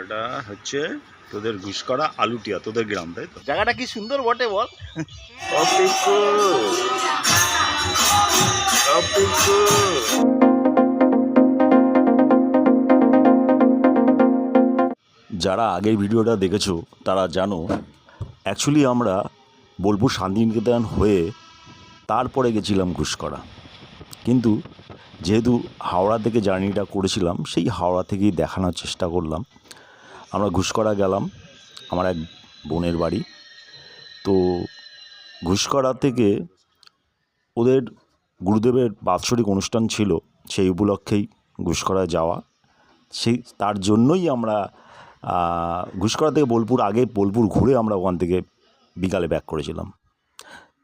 এটা হচ্ছে তোদের ঘুষকরা আলুটিয়া তোদের গ্রাম তাই তো? জায়গাটা কি সুন্দর বটে বল। যারা আগের ভিডিওটা দেখেছ তারা জানো অ্যাকচুয়ালি আমরা বোলপুর শান্তিনিকেতন হয়ে তারপরে গেছিলাম ঘুষকরা কিন্তু যেহেতু হাওড়া থেকে জার্নিটা করেছিলাম, সেই হাওড়া থেকেই দেখানোর চেষ্টা করলাম। আমরা ঘুষকরা গেলাম, আমার এক বোনের বাড়ি। তো ঘুষকরা থেকে ওদের গুরুদেবের বাৎসরিক অনুষ্ঠান ছিল, সেই উপলক্ষেই ঘুষকরা যাওয়া। সেই, তার জন্যই আমরা ঘুষকরা থেকে বোলপুর আগে বোলপুর ঘুরে আমরা ওখান থেকে বিকালে ব্যাক করেছিলাম।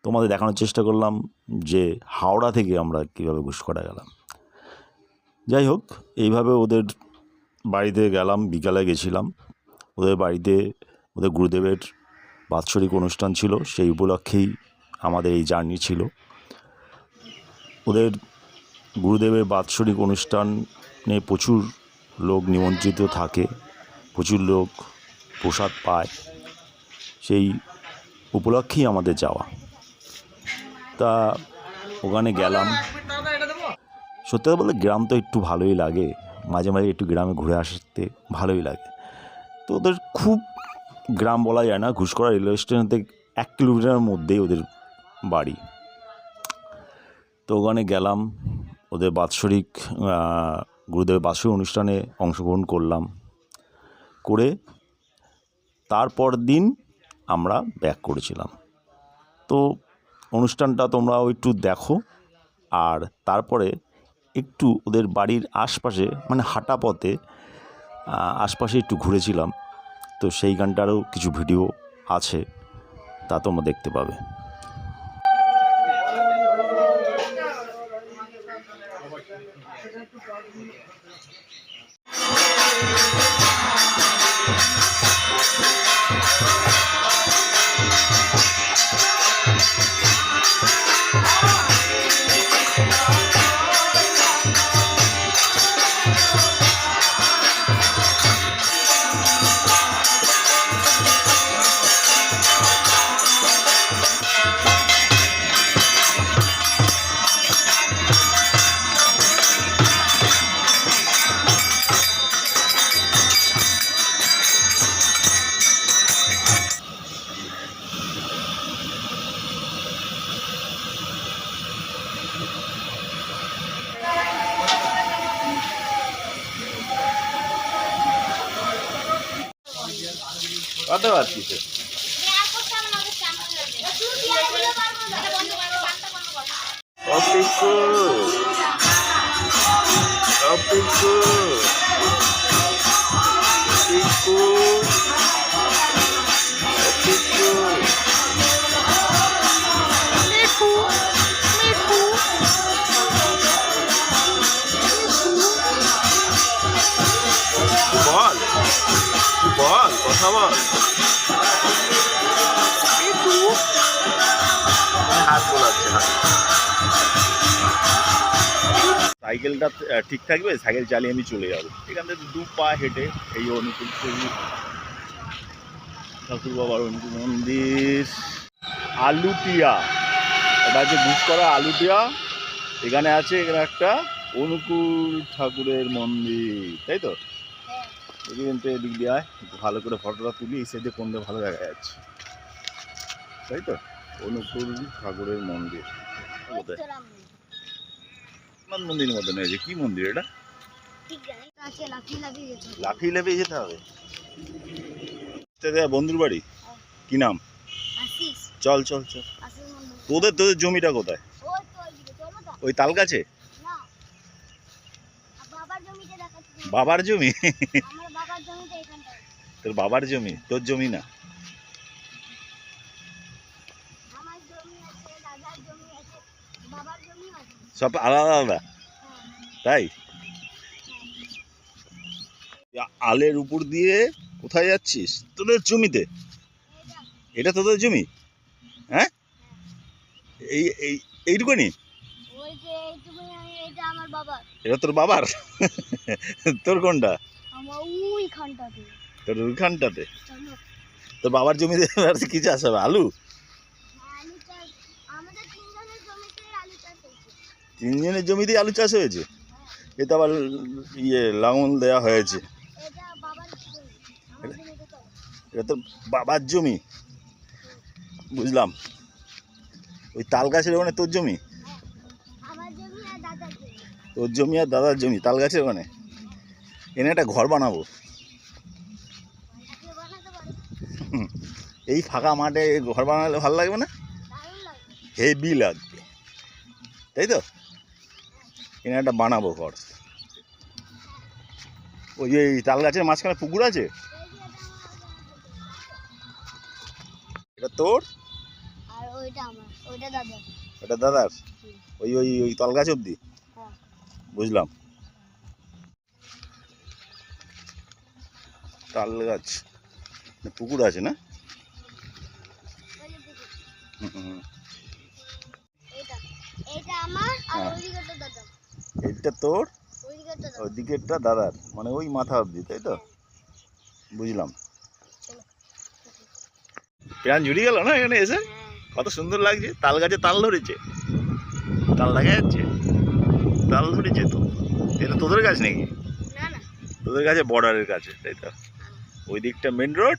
তোমাদের দেখানোর চেষ্টা করলাম যে হাওড়া থেকে আমরা কীভাবে ঘুষকরা গেলাম। যাই হোক, এইভাবে ওদের বাড়িতে গেলাম, বিকালে গেছিলাম। ওদের বাড়িতে ওদের গুরুদেবের বাৎসরিক অনুষ্ঠান ছিল, সেই উপলক্ষেই আমাদের এই জার্নি ছিল। ওদের গুরুদেবের বাৎসরিক অনুষ্ঠানে প্রচুর লোক নিমন্ত্রিত থাকে, প্রচুর লোক প্রসাদ পায়। সেই উপলক্ষেই আমাদের যাওয়া। তা ওখানে গেলাম। সত্যি কথা বলতে গ্রাম তো একটু ভালোই লাগে। মাঝে মাঝে একটু গ্রামে ঘুরে আসতে ভালোই লাগে। তো ওদের খুব গ্রাম বলা যায় না ঘুষকরা রেলওয়ে স্টেশন থেকে এক কিলোমিটারের মধ্যেই ওদের বাড়ি। তো ওখানে গেলাম, ওদের বাৎসরিক গুরুদেবের বাৎসরিক অনুষ্ঠানে অংশগ্রহণ করলাম। করে তারপর দিন আমরা ব্যাক করেছিলাম। তো অনুষ্ঠানটা তোমরাও একটু দেখো, আর তারপরে একটু ওদের বাড়ির আশপাশে মানে হাঁটা পথে আশপাশে একটু ঘুরেছিলাম। তো সেই গানটারও কিছু ভিডিও আছে, তা তোমরা দেখতে পাবে। কত অপিকু অপিকু অপিকু অপিকু বল বল কথা বল। সাইকেলটা ঠিক থাকবে, সাইকেল চালিয়ে আমি চলে যাব। এখান থেকে দু পা হেঁটে এই অনুকূল ঠাকুর বাবার অনুকূল মন্দির। আলুটিয়া, এটা হচ্ছে করা আলুটিয়া। এখানে আছে এখানে একটা অনুকূল ঠাকুরের মন্দির, তাই তো? এদিকে দিয়ে ভালো করে ফটোটা তুলি, এই সাইডে কোনটা ভালো দেখা যাচ্ছে। তাই তো? অনুকূল ঠাকুরের মন্দির। কোথায় হনুমান মন্দির মতন হয়েছে কি মন্দির এটা? লাফিয়ে লাফিয়ে যেতে হবে। বন্ধুর বাড়ি। কি নাম? চল চল চল। তোদের তোদের জমিটা কোথায়? ওই তাল গাছে বাবার জমি? তোর বাবার জমি? তোর জমি না? সব আলাদা আলাদা? তাই? আলের উপর দিয়ে কোথায় যাচ্ছিস? তোদের জমিতে? এটা তোদের জমি? হ্যাঁ? এই এই এইটুকুনি? এটা তোর বাবার? তোর কোনটা? তোর ওইখানটাতে? তোর বাবার জমিতে আর কি চাষ হবে? আলু চাষ আমাদের তিনজনের জমিতে আলু চাষ হয়েছে তিনজনের জমিতেই আলু চাষ হয়েছে? এ তো আবার ইয়ে লাঙল দেওয়া হয়েছে। এটা তো বাবার জমি। বুঝলাম। ওই তাল গাছের ওখানে তোর জমি? তোর জমি আর দাদার জমি তাল গাছের ওখানে? এনে একটা ঘর বানাবো। এই ফাঁকা মাঠে ঘর বানালে ভালো লাগবে না? হেভি লাগবে। তাই তো? এখানে একটা বানাবো ঘর। ওই যে এই তাল গাছের মাঝখানে পুকুর আছে? এটা তোর? এটা দাদার। ওই ওই ওই তাল গাছ অবধি? হ্যাঁ। বুঝলাম। তাল গাছ। পুকুর আছে না? ওই। হুম, হুম, এইটা আমার আর হ্যাঁ। দাদা এইটা তোর ওই দিকেরটা দাদার মানে ওই মাথা অবধি তাই তো? বুঝলাম। প্রাণ জুড়িয়ে গেল না এখানে এসে? কত সুন্দর লাগছে তাল গাছে তাল ধরেছে। তাল দেখা যাচ্ছে? তাল ধরেছে তো। এটা তোদের গাছ নাকি? তোদের কাছে বর্ডারের কাছে তাই তো? ওই দিকটা মেন রোড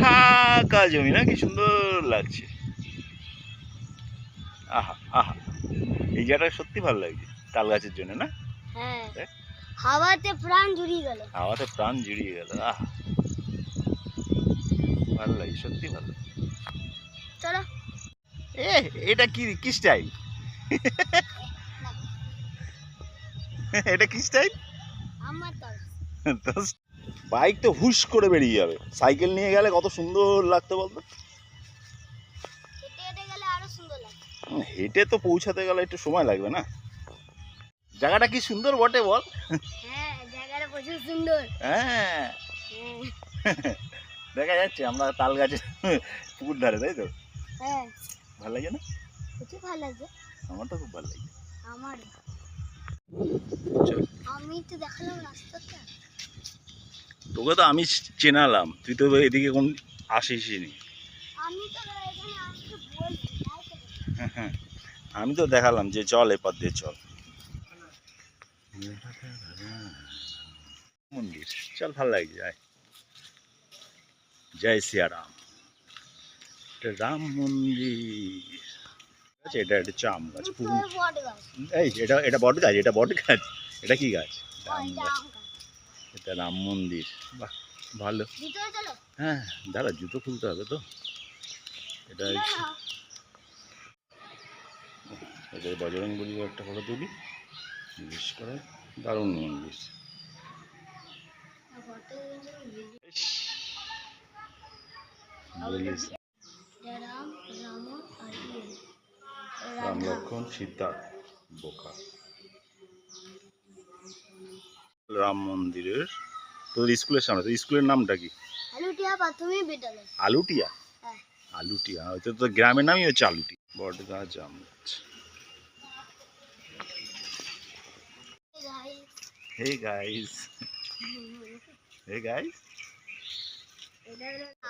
ফাঁকা জমি না কি সুন্দর লাগছে। আহা আহা। এই জায়গাটা সত্যি ভালো লাগছে। তাল গাছের জন্য না? হ্যাঁ। হাওয়াতে প্রাণ জুড়িয়ে গেল। হাওয়াতে প্রাণ জুড়িয়ে গেল আহ! ভালো লাগে সত্যি ভালো চলো। এ এটা কি কি স্টাইল এটা কি স্টাইল আমার তো বাইক তো হুশ করে বেরিয়ে যাবে। সাইকেল নিয়ে গেলে কত সুন্দর লাগতো বলতো? হেঁটে তো পৌঁছাতে গেলে একটু সময় লাগবে না? জায়গাটা কি সুন্দর বটে বল? হ্যাঁ হ্যাঁ। হ্যাঁ। দেখা যাচ্ছে আমরা তাল গাছে পুকুর ধারে তাই তো? হ্যাঁ। ভালো লাগে না? ভালো আমার তো খুব ভালো লাগে। আমার। আমি তো দেখালাম রাস্তাটা। তোকে তো আমি চেনালাম তুই তো এদিকে কোন তো হ্যাঁ, আমি তো দেখালাম যে চল এপার দিয়ে চল। মন্দির। চল ভালো লাগছে যায় জয় সিয়ারাম। এটা রাম মন্দির। আচ্ছা এটা একটা চাম গাছ পুরনো এই এটা এটা বট গাছ এটা বট গাছ। এটা কি গাছ? রাম গাছ। এটা রাম মন্দির। বাহ ভালো। হ্যাঁ দাদা জুতো খুলতে হবে তো। এটা না, বজরং বলিও একটা ফটো তুলি। জিজ্ঞেস করে দারুণ মন্দির রাম লক্ষণ সীতা বোকা। রাম মন্দিরের তোর স্কুলের সামনে তোর স্কুলের নামটা কি? আলুটিয়া প্রাথমিক বিদ্যালয়। আলুটিয়া? হ্যাঁ। আলুটিয়া হয়তো তো গ্রামের নামই হচ্ছে আলুটি। বট গাছ আম গাছ হে গাইস হে গাইস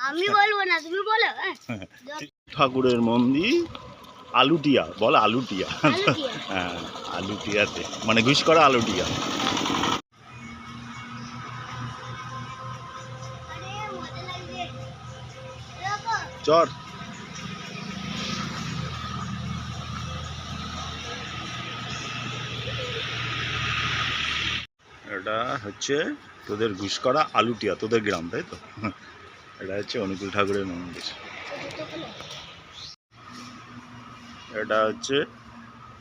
আমি বলব না তুমি বলো হ্যাঁ। ঠাকুরের মন্দির আলুটিয়া বল আলুটিয়া। হ্যাঁ আলুটিয়াতে মানে ঘুষ করা আলুটিয়া। চর। এটা হচ্ছে তোদের ঘুষ করা আলুটিয়া, তোদের গ্রাম, তাই তো এটা হচ্ছে অনুকূল ঠাকুরের মন্দির এটা হচ্ছে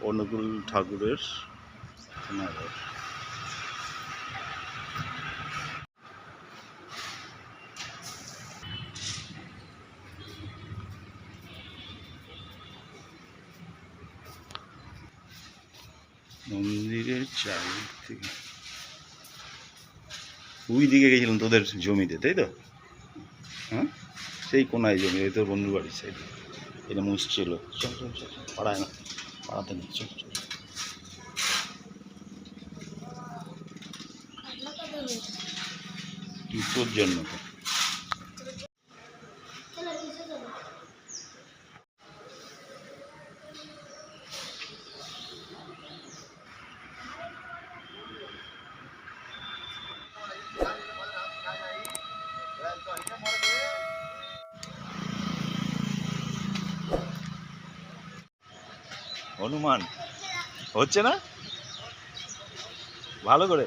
অনুকূল ঠাকুরের নগর। মন্দিরের চারিদিকে ওই দিকে গেছিলাম তোদের জমিতে তাই তো? হ্যাঁ? সেই কোনায় জমি তোর বন্ধু বাড়ির সাইডে এটা মুসছিল চল চল চল পাড়ায় না পাড়াতে নেই চল চল। তোর জন্য তো। হনুমান। হচ্ছে না? ভালো করে।